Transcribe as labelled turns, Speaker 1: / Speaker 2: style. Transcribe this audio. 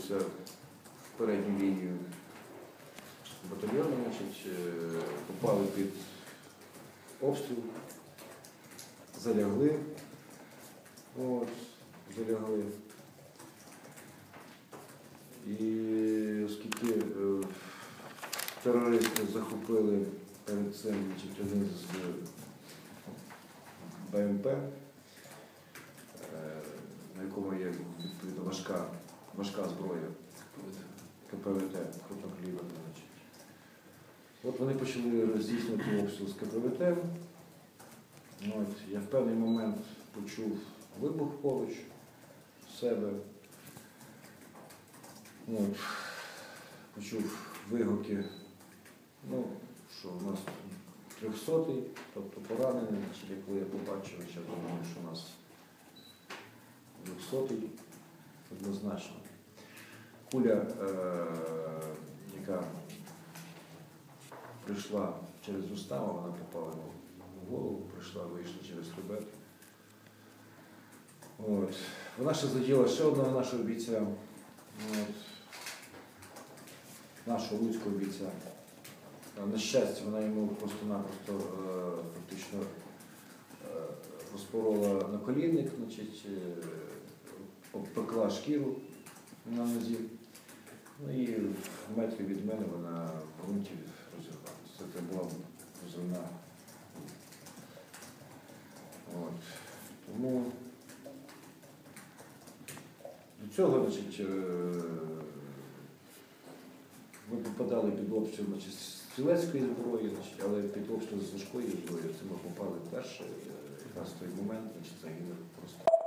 Speaker 1: кинулися в передню лінію батальйону, значить, е, попали під обстріл, залягли. От, залягли. І оскільки е, терористи захопили перед цим один з БМП, е, на якому є відповідно важка, важка зброя КПВТ, крупноклівер, значить. От вони почали здійснювати обстріл з КПВТ. От, я в певний момент почув вибух поруч себе. От, почув вигуки, ну, що у нас трьохсотий, тобто поранений, яку я побачив, я думаю, що у нас двохсотий однозначно. Куля, е, яка прийшла через уставу, вона попала йому в голову, прийшла, вийшла через хребет. От. Вона ще заділа ще одного нашого бійця, от. нашого луцького бійця. На щастя, вона йому просто-напросто е, фактично е, розпорола наколінник, значить, е, обпекла шкіру на нозі. Ну і в метрі від мене вона в ґрунті розірвалася. Це була розривна. От. Тому до цього, значить, е, ми попадали під обстріл стрілецької зброї, значить, але під обстріл з важкої зброї це ми попали перше, е, якраз той момент, значить, загинув просто.